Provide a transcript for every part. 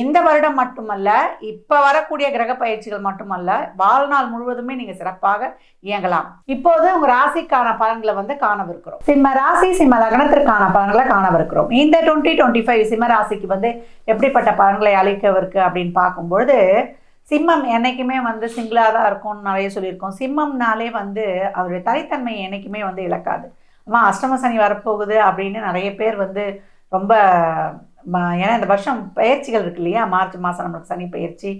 இந்த வருடம் மட்டுமல்ல இப்போ வரக்கூடிய கிரக பயிற்சிகள் மட்டுமல்ல வாழ்நாள் முழுவதுமே நீங்கள் சிறப்பாக இயங்கலாம். இப்போது உங்கள் ராசிக்கான பலன்களை வந்து காணவிருக்கிறோம். சிம்ம ராசி சிம்ம லக்னத்திற்கான பலன்களை காணவிருக்கிறோம். இந்த டுவெண்ட்டி டுவெண்ட்டி ஃபைவ் சிம்ம ராசிக்கு வந்து எப்படிப்பட்ட பலன்களை அளிக்கவிருக்கு அப்படின்னு பார்க்கும்பொழுது சிம்மம் என்னைக்குமே வந்து சிங்கிளாக தான் இருக்கும்னு நிறைய சொல்லியிருக்கோம். சிம்மம்னாலே வந்து அவருடைய தனித்தன்மையை என்றைக்குமே வந்து இழக்காது. அம்மா அஷ்டம சனி வரப்போகுது அப்படின்னு நிறைய பேர் வந்து ரொம்ப ஏன்னா இந்த வருஷம் பயிற்சிகள் இருக்கு இல்லையா? மார்ச் மாதம் நம்மளுக்கு சனி பயிற்சி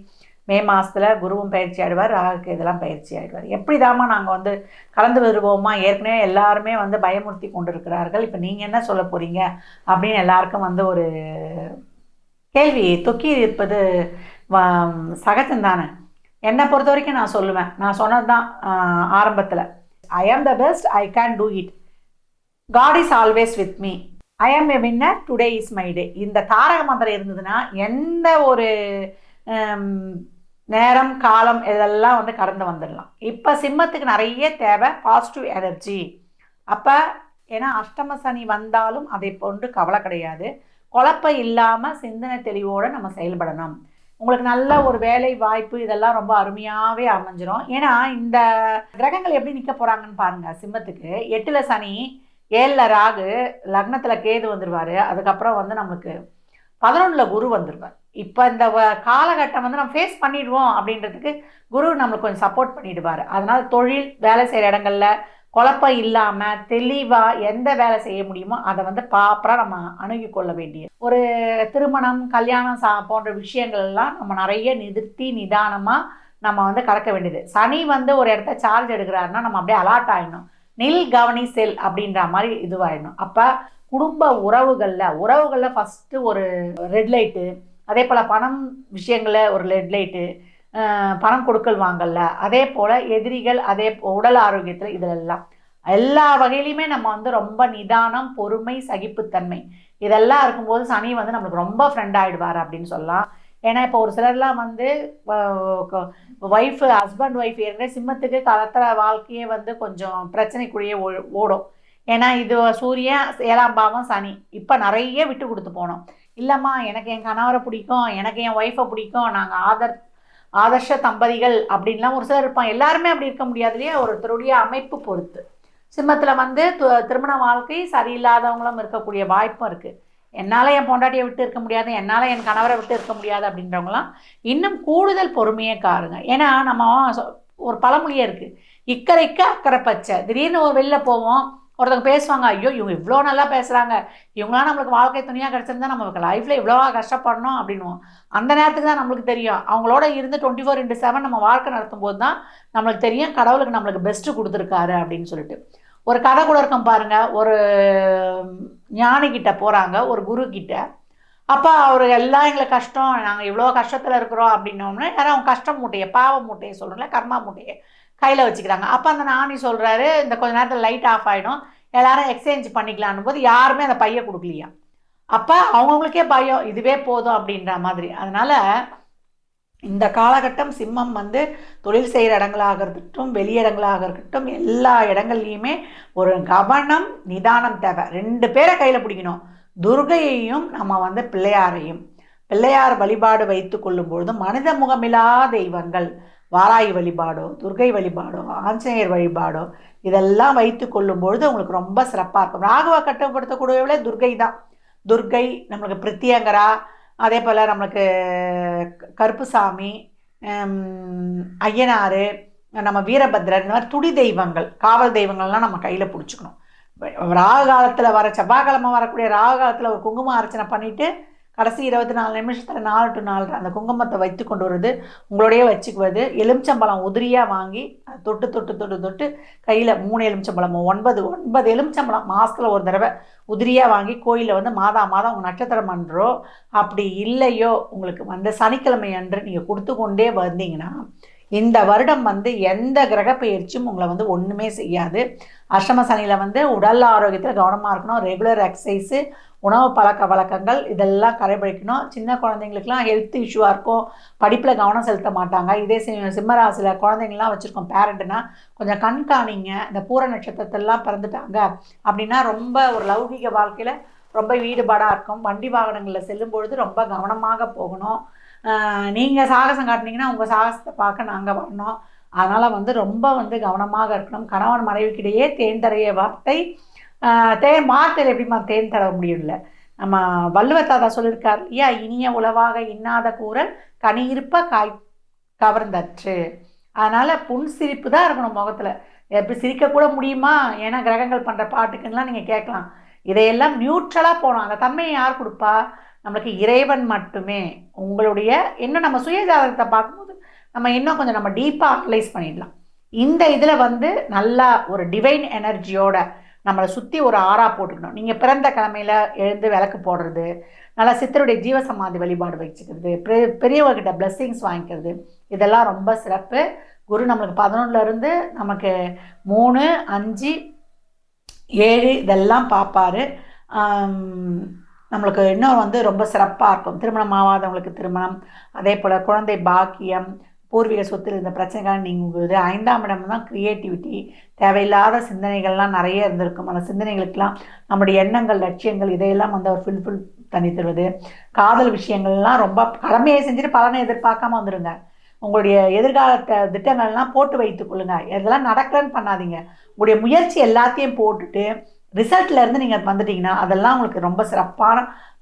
மே மாதத்தில் குருவும் பயிற்சி ஆயிடுவார் ராகுக்கு இதெல்லாம் பயிற்சி ஆயிடுவார். எப்படி தாமா நாங்கள் வந்து கலந்து வருவோமா? ஏற்கனவே எல்லாருமே வந்து பயமுறுத்தி கொண்டு இருக்கிறார்கள் இப்போ நீங்கள் என்ன சொல்ல போகிறீங்க அப்படின்னு எல்லாருக்கும் வந்து ஒரு கேள்வி தொக்கி இருப்பது சகஜம் தானே? என்னை பொறுத்த வரைக்கும் நான் சொல்லுவேன். நான் சொன்னது தான் ஆரம்பத்தில். I am the best I can do it God is always with me I am a winner today is my day இந்த தாரக மந்திரம் இருந்ததுன்னா எந்த ஒரு நேரம் காலம் இதெல்லாம் வந்து கடந்து வந்துடலாம். இப்போ சிம்மத்துக்கு நிறைய தேவை பாசிட்டிவ் எனர்ஜி அப்போ ஏன்னா அஷ்டம சனி வந்தாலும் அதை போன்று கவலை கிடையாது. குழப்பம் இல்லாமல் சிந்தனை தெளிவோடு நம்ம செயல்படணும். உங்களுக்கு நல்ல ஒரு வேலை வாய்ப்பு இதெல்லாம் ரொம்ப அருமையாகவே அமைஞ்சிரும். ஏன்னா இந்த கிரகங்கள் எப்படி நிற்க போகிறாங்கன்னு பாருங்கள் சிம்மத்துக்கு. எட்டில் சனி ஏழில் ராகு லக்னத்தில் கேது வந்துடுவார் அதுக்கப்புறம் வந்து நமக்கு பதினொன்றில் குரு வந்துடுவார் இப்போ இந்த வ- காலகட்டம் வந்து நம்ம ஃபேஸ் பண்ணிடுவோம் அப்படின்றதுக்கு குரு நம்மளுக்கு கொஞ்சம் சப்போர்ட் பண்ணிடுவார். அதனால் தொழில் வேலை செய்கிற இடங்கள்ல குழப்பம் இல்லாமல் தெளிவாக எந்த வேலை செய்ய முடியுமோ அதை வந்து ப்ராப்பராக நம்ம அணுகி கொள்ள வேண்டியது. ஒரு திருமணம் கல்யாணம் சா போன்ற விஷயங்கள்லாம் நம்ம நிறைய நிறுத்தி நிதானமாக நம்ம வந்து கடக்க வேண்டியது. சனி வந்து ஒரு இடத்த சார்ஜ் எடுக்கிறாருன்னா நம்ம அப்படியே அலாட் ஆகிடணும் நில் கவனி செல் அப்படின்ற மாதிரி இதுவாயிடணும். அப்போ குடும்ப உறவுகளில் உறவுகளில் ஃபஸ்ட்டு ஒரு ரெட் லைட்டு அதே போல் பணம் விஷயங்களில் ஒரு ரெட் லைட்டு பணம் கொடுக்கல் வாங்கல அதே போல் எதிரிகள் அதே உடல் ஆரோக்கியத்தில் இதிலெல்லாம். எல்லா வகையிலையுமே நம்ம வந்து ரொம்ப நிதானம் பொறுமை சகிப்புத்தன்மை. இதெல்லாம் இருக்கும்போது சனி வந்து நம்மளுக்கு ரொம்ப ஃப்ரெண்ட் ஆகிடுவார் அப்படின்னு சொல்லலாம். ஏன்னா இப்போ ஒரு சிலர்லாம் வந்து ஒய்ஃப் ஹஸ்பண்ட் ஒய்ஃப் ஏற்கனவே சிம்மத்துக்கு கலத்துற வாழ்க்கையே வந்து கொஞ்சம் பிரச்சனைக்குள்ளேயே ஓ- ஓடும். ஏன்னா இது சூரியன் ஏழாம் பாவம் சனி. இப்போ நிறைய விட்டு கொடுத்து போனோம். இல்லைம்மா எனக்கு என் கணவரை பிடிக்கும் எனக்கு என் ஒய்ஃபை பிடிக்கும் நாங்கள் ஆதர் ஆதர்ஷ தம்பதிகள் அப்படின்லாம் ஒரு சிலர் இருப்பான் எல்லாருமே அப்படி இருக்க முடியாது இல்லையா? ஒருத்தருடைய அமைப்பு பொறுத்து. சிம்மத்தில் வந்து திருமண வாழ்க்கை சரியில்லாதவங்களும் இருக்கக்கூடிய வாய்ப்பும் இருக்குது என்னால் என் பொண்டாட்டியை விட்டு இருக்க முடியாது என்னால் என் கணவரை விட்டு இருக்க முடியாது அப்படின்றவங்களாம் இன்னும் கூடுதல் பொறுமையே காருங்க. ஏன்னா நம்ம சொ- ஒரு பழமொழியே இருக்குது இக்கரைக்கு அக்கறை பச்சை. திடீர்னு ஒரு வெளில போவோம் ஒருத்தவங்க பேசுவாங்க ஐயோ இவங்க இவ்வளோ நல்லா பேசுகிறாங்க இவங்களாம் நம்மளுக்கு வாழ்க்கை துணியாக கிடச்சிருந்தா நம்ம லைஃப்பில் இவ்வளோ கஷ்டப்படணும் அப்படின்னுவோம். அந்த நேரத்துக்கு தான் நம்மளுக்கு தெரியும். அவங்களோட இருந்து டுவெண்ட்டி ஃபோர் இன்ட்டு செவன் நம்ம வாழ்க்கை நடத்தும் போது தான் நம்மளுக்கு தெரியும் கடவுளுக்கு நம்மளுக்கு பெஸ்ட்டு கொடுத்துருக்காரு அப்படின்னு சொல்லிட்டு. ஒரு கதை கூட இருக்கும் பாருங்க. ஒரு ஞானிக்கிட்ட போகிறாங்க ஒரு குரு கிட்ட அப்போ அவர் எல்லாம் எங்களுக்கு கஷ்டம். நாங்கள் இவ்வளோ கஷ்டத்தில் இருக்கிறோம் அப்படின்னோம்னா யாரும் அவங்க கஷ்டம் மூட்டையை பாவ மூட்டையை சொல்கிறோம்ல கர்மா மூட்டையை கையில் வச்சுக்கிறாங்க. அப்போ அந்த நானி சொல்கிறாரு இந்த கொஞ்ச நேரத்தில் லைட் ஆஃப் ஆகிடும் எல்லாரும் எக்ஸ்சேஞ்ச் பண்ணிக்கலான்னு போது யாருமே அந்த பையை கொடுக்கலையா? அப்போ அவங்கவுங்களுக்கே பயம் இதுவே போதும் அப்படின்ற மாதிரி. அதனால் இந்த காலகட்டம் சிம்மம் வந்து தொழில் செய்கிற இடங்களாக இருக்கட்டும் வெளியிடங்களாக இருக்கட்டும் எல்லா இடங்கள்லையுமே ஒரு கவனம் நிதானம் தேவை. ரெண்டு பேரை கையில் பிடிக்கணும். துர்கையையும் நம்ம வந்து பிள்ளையாரையும். பிள்ளையார் வழிபாடு வைத்து கொள்ளும் பொழுது மனித முகமிலா தெய்வங்கள் வாராயி வழிபாடோ துர்கை வழிபாடோ ஆஞ்சநேயர் வழிபாடோ இதெல்லாம் வைத்து கொள்ளும் பொழுது உங்களுக்கு ரொம்ப சிறப்பாக இருக்கும். ராகுவ கட்டுப்படுத்தக்கூடியவளே துர்கை தான் துர்கை நம்மளுக்கு பிரித்தியங்கரா அதே போல் நம்மளுக்கு க- கருப்புசாமி ஹம், ஐயனார் நம்ம வீரபத்ரர் இந்த மாதிரி துடி தெய்வங்கள் காவல் தெய்வங்கள்லாம் நம்ம கையில் பிடிச்சிக்கணும். ராகு காலத்தில் வர செவ்வாய்க்கிழமை வரக்கூடிய ராகு காலத்தில் ஒரு குங்கும அர்ச்சனை பண்ணிவிட்டு கடைசி இருபத்தி நாலு நிமிஷத்தில் நாலு டு நாலு அந்த குங்குமத்தை வைத்து கொண்டு வருது. உங்களோடய வச்சுக்குவது. எலுமிச்சம்பழம் உதிரியாக வாங்கி தொட்டு தொட்டு தொட்டு தொட்டு கையில் மூணு எலுமிச்சம்பழம் ஒன்பது ஒன்பது எலுமிச்சம்பழம் மாதத்தில் ஒரு தடவை உதிரியாக வாங்கி கோயிலில் வந்து மாதா மாதம் உங்கள் நட்சத்திரம் அன்றோ அப்படி இல்லையோ உங்களுக்கு வந்து சனிக்கிழமை அன்று நீங்கள் கொடுத்து கொண்டே வந்தீங்கன்னா இந்த வருடம் வந்து எந்த கிரக பயிற்சியும் உங்களை வந்து ஒன்றுமே செய்யாது. அஷ்டம சனியில் வந்து உடல் ஆரோக்கியத்தில் கவனமாக இருக்கணும். ரெகுலர் எக்ஸசைஸு உணவு பழக்க வழக்கங்கள் இதெல்லாம் கடைபிடிக்கணும். சின்ன குழந்தைங்களுக்குலாம் ஹெல்த் இஷ்யூவாக இருக்கும். படிப்பில் கவனம் செலுத்த மாட்டாங்க. இதே சி சிம்மராசியில் குழந்தைங்கள்லாம் வச்சுருக்கோம் பேரண்ட்னா கொஞ்சம் கண்காணிங்க இந்த பூர நட்சத்திரத்திலலாம் பிறந்துட்டாங்க அப்படின்னா ரொம்ப ஒரு லௌகிக வாழ்க்கையில் ரொம்ப ஈடுபாடாக இருக்கும். வண்டி வாகனங்களில் செல்லும் பொழுது ரொம்ப கவனமாக போகணும். நீங்கள் சாகசம் காட்டினீங்கன்னா உங்கள் சாகசத்தை பார்க்க நாங்கள் வரணும். அதனால் வந்து ரொம்ப வந்து கவனமாக இருக்கணும். கணவன் மனைவிக்கிடையே தேர்ந்தறைய வார்த்தை தேன் மாத்தல் எப்படிமா தேன் தர முடியும்ல? நம்ம வள்ளுவர் தாத்தா சொல்லியிருக்கார் இல்லையா இனிய உளவாக இன்னாத கூறல் கனியிருப்ப காய் கவர்ந்தற்று. அதனால் புன் சிரிப்பு தான் இருக்கணும் முகத்தில். எப்படி சிரிக்கக்கூட முடியுமா? ஏன்னா கிரகங்கள் பண்ணுற பாட்டுக்குன்னெலாம் நீங்கள் கேட்கலாம். இதையெல்லாம் நியூட்ரலாக போகணும். அந்த தன்மையை யார் கொடுப்பா? நம்மளுக்கு இறைவன் மட்டுமே. உங்களுடைய இன்னும் நம்ம சுயஜாதகத்தை பார்க்கும்போது நம்ம இன்னும் கொஞ்சம் நம்ம டீப்பாக அனலைஸ் பண்ணிடலாம். இந்த இதில் வந்து நல்லா ஒரு டிவைன் எனர்ஜியோட நம்மளை சுற்றி ஒரு ஆறா போட்டுக்கணும். நீங்கள் பிறந்த கிழமையில் எழுந்து விளக்கு போடுறது நல்லா சித்தருடைய ஜீவசமாதி வழிபாடு வச்சுக்கிறது பெ பெரியவர்கிட்ட பிளெஸ்ஸிங்ஸ் வாங்கிக்கிறது இதெல்லாம் ரொம்ப சிறப்பு. குரு நம்மளுக்கு பதினொன்றுலேருந்து நமக்கு மூணு அஞ்சு ஏழு இதெல்லாம் பார்ப்பாரு நம்மளுக்கு இன்னும் வந்து ரொம்ப சிறப்பாக இருக்கும். திருமணம் ஆகாதவங்களுக்கு திருமணம் அதே போல் குழந்தை பாக்கியம் பூர்வீக சொத்தில் இருந்த பிரச்சனைகள் நீங்குது ஐந்தாம் இடம் தான் க்ரியேட்டிவிட்டி தேவையில்லாத சிந்தனைகள்லாம் நிறைய இருந்திருக்கும். அந்த சிந்தனைகளுக்கெல்லாம் நம்முடைய எண்ணங்கள் லட்சியங்கள் இதையெல்லாம் வந்து அவர் ஃபில்ஃபில் பண்ணி தருவது. காதல் விஷயங்கள்லாம் ரொம்ப கடமையை செஞ்சுட்டு பலனை எதிர்பார்க்காம வந்துடுங்க உங்களுடைய எதிர்காலத்தை திட்டங்கள்லாம் போட்டு வைத்துக் கொள்ளுங்க. இதெல்லாம் நடக்கலன்னு பண்ணாதீங்க. உங்களுடைய முயற்சி எல்லாத்தையும் போட்டுட்டு ரிசல்ட்லேருந்து நீங்கள் வந்துட்டீங்கன்னா அதெல்லாம் உங்களுக்கு ரொம்ப சிறப்பான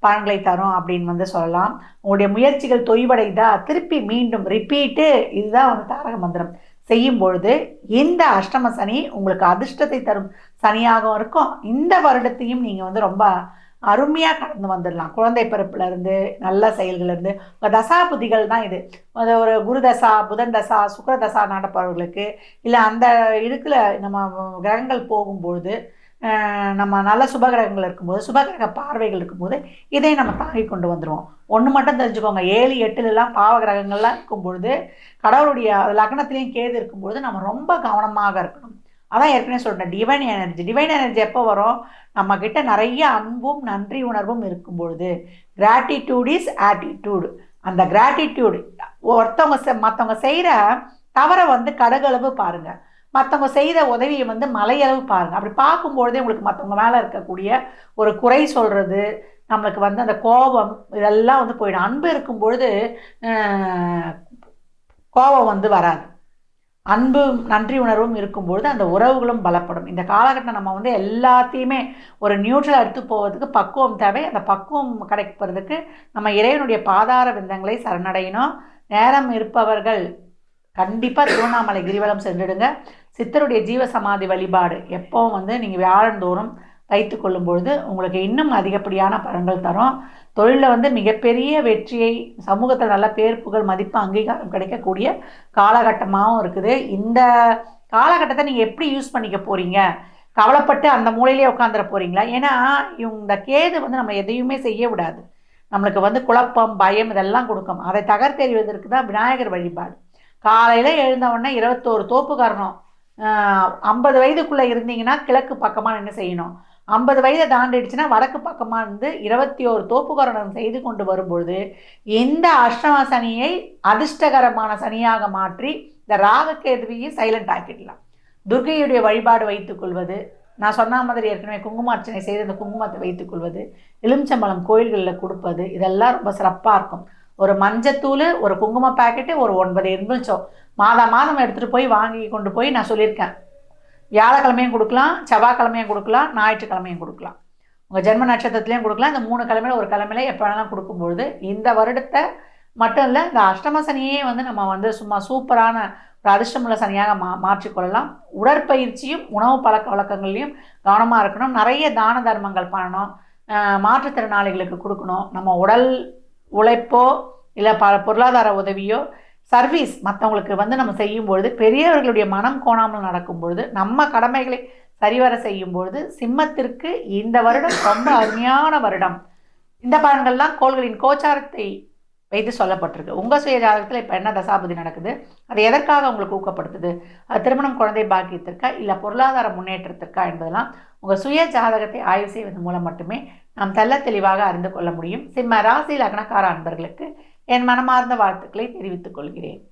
பலன்களை தரும் அப்படின்னு வந்து சொல்லலாம். உங்களுடைய முயற்சிகள் தொய்வடைதா திருப்பி மீண்டும் ரிப்பீட்டு இதுதான் வந்து தாரக மந்திரம். செய்யும் பொழுது இந்த அஷ்டம சனி உங்களுக்கு அதிர்ஷ்டத்தை தரும் சனியாகவும் இருக்கும். இந்த வருடத்தையும் நீங்கள் வந்து ரொம்ப அருமையாக கடந்து வந்துடலாம். குழந்தை பிறப்புலேருந்து நல்ல செயல்கள்லேருந்து உங்கள் தசா புதிகள் தான் இது. ஒரு குரு தசா புதன் தசா சுக்கர தசா நடப்பவர்களுக்கு இல்லை அந்த இதுக்குள்ள நம்ம கிரகங்கள் போகும்பொழுது நம்ம நல்ல சுபகிரகங்கள் இருக்கும்போது சுபகிரக பார்வைகள் இருக்கும்போது இதை நம்ம தாங்கி கொண்டு வந்துடுவோம் ஒன்று மட்டும் தெரிஞ்சுக்கோங்க. ஏழு எட்டுலலாம் பாவ கிரகங்கள்லாம் இருக்கும் பொழுது கடவுளுடைய லக்னத்துலேயும் கேது இருக்கும்பொழுது நம்ம ரொம்ப கவனமாக இருக்கணும். அதான் ஏற்கனவே சொல்கிறேன் டிவைன் எனர்ஜி டிவைன் எனர்ஜி எப்போ வரும்? நம்மக்கிட்ட நிறைய அன்பும் நன்றி உணர்வும் இருக்கும் பொழுது கிராட்டிடியூட் இஸ் ஆட்டிடியூடு அந்த கிராட்டிடியூடு ஒருத்தவங்க மற்றவங்க செய்கிற தவறை வந்து கடகளவு பாருங்கள் மற்றவங்க செய்த உதவியை வந்து மலையளவு பாருங்கள் அப்படி பார்க்கும்பொழுதே உங்களுக்கு மற்றவங்க மேலே இருக்கக்கூடிய ஒரு குறை சொல்கிறது நம்மளுக்கு வந்து அந்த கோபம் இதெல்லாம் வந்து போயிடும். அன்பு இருக்கும் பொழுது கோபம் வந்து வராது. அன்பும் நன்றி உணர்வும் இருக்கும்பொழுது அந்த உறவுகளும் பலப்படும். இந்த காலகட்டம் நம்ம வந்து எல்லாத்தையுமே ஒரு நியூட்ரல் எடுத்து போவதுக்கு பக்குவம் தேவை. அந்த பக்குவம் கிடைப்பதுக்கு நம்ம இறைவனுடைய பாதார விந்தங்களை சரணடையணும். நேரம் இருப்பவர்கள் கண்டிப்பாக திருவண்ணாமலை கிரிவலம் சென்றுடுங்க. சித்தருடைய ஜீவ சமாதி வழிபாடு எப்போவும் வந்து நீங்கள் வியாழந்தோறும் வைத்து கொள்ளும் பொழுது உங்களுக்கு இன்னும் அதிகப்படியான பலன்கள் தரும். தொழிலில் வந்து மிகப்பெரிய வெற்றியை சமூகத்தில் நல்ல பேர் புகழ் மதிப்பு அங்கீகாரம் கிடைக்கக்கூடிய காலகட்டமாகவும் இருக்குது. இந்த காலகட்டத்தை நீங்கள் எப்படி யூஸ் பண்ணிக்க போகிறீங்க கவலைப்பட்டு அந்த மூலையிலே உட்காந்துட போகிறீங்களா ஏன்னா இந்த கேது வந்து நம்ம எதையுமே செய்ய விடாது. நம்மளுக்கு வந்து குழப்பம் பயம் இதெல்லாம் கொடுக்கும். அதை தகர்த்தெறிவதற்கு தான் விநாயகர் வழிபாடு. காலையில் எழுந்த உடனே இருபத்தோரு தோப்பு காரணம் ஐம்பது வயதுக்குள்ளே இருந்தீங்கன்னா கிழக்கு பக்கமாக என்ன செய்யணும். ஐம்பது வயதை தாண்டிடுச்சுன்னா வடக்கு பக்கமாக இருந்து இருபத்தி ஒரு தோப்புகரணம் செய்து கொண்டு வரும்பொழுது இந்த அஷ்டம சனியை அதிர்ஷ்டகரமான சனியாக மாற்றி இந்த ராகக்கேதுவையும் சைலண்ட் ஆக்கிடலாம். துர்கையுடைய வழிபாடு வைத்துக்கொள்வது நான் சொன்ன மாதிரி ஏற்கனவே குங்குமார்ச்சனை செய்து அந்த குங்குமத்தை வைத்துக்கொள்வது எலுமிச்சம்பழம் கோயில்களில் கொடுப்பது இதெல்லாம் ரொம்ப சிறப்பாக இருக்கும். ஒரு மஞ்சத்தூள் ஒரு குங்கும பாக்கெட்டு ஒரு ஒன்பது எலுமிச்சம் மாதம் மாதம் எடுத்துகிட்டு போய் வாங்கி கொண்டு போய் நான் சொல்லியிருக்கேன். வியாழக்கிழமையும் கொடுக்கலாம் செவ்வாய்க்கிழமையும் கொடுக்கலாம் ஞாயிற்றுக்கிழமையும் கொடுக்கலாம். உங்கள் ஜென்ம நட்சத்திரத்துலேயும் கொடுக்கலாம். இந்த மூணு கிழமையில ஒரு கிழமையில எப்போ வேணாலும் கொடுக்கும்பொழுது இந்த வருடத்தை மட்டும் இல்லை இந்த அஷ்டமசனியே வந்து நம்ம வந்து சும்மா சூப்பரான ஒரு அதிர்ஷ்டமுள்ள சனியாக மா மாற்றிக்கொள்ளலாம். உடற்பயிற்சியும் உணவு பழக்க வழக்கங்கள்லையும் கவனமாக இருக்கணும். நிறைய தான தர்மங்கள் பண்ணணும். மாற்றுத்திறனாளிகளுக்கு கொடுக்கணும். நம்ம உடல் உழைப்போ இல்லை ப பொருளாதார உதவியோ சர்வீஸ் மற்றவங்களுக்கு வந்து நம்ம செய்யும் பொழுது பெரியவர்களுடைய மனம் கோணாமல் நடக்கும் பொழுது நம்ம கடமைகளை சரிவர செய்யும் பொழுது சிம்மத்திற்கு இந்த வருடம் ரொம்ப அருமையான வருடம். இந்த பலன்கள்லாம் கோள்களின் கோச்சாரத்தை வைத்து சொல்லப்பட்டிருக்கு. உங்கள் சுய ஜாதகத்தில் இப்போ என்ன தசாபதி நடக்குது? அது எதற்காக உங்களுக்கு ஊக்கப்படுத்துது? அது திருமணம் குழந்தை பாக்கியத்திற்கா? இல்லை பொருளாதார முன்னேற்றத்திற்கா? என்பதெல்லாம் உங்கள் சுய ஜாதகத்தை ஆய்வு செய்வதன் மூலம் மட்டுமே நாம் தெல்ல தெளிவாக அறிந்து கொள்ள முடியும். சிம்ம ராசி லக்னக்கார அன்பர்களுக்கு என் மனமார்ந்த வாழ்த்துக்களை தெரிவித்துக் கொள்கிறேன்.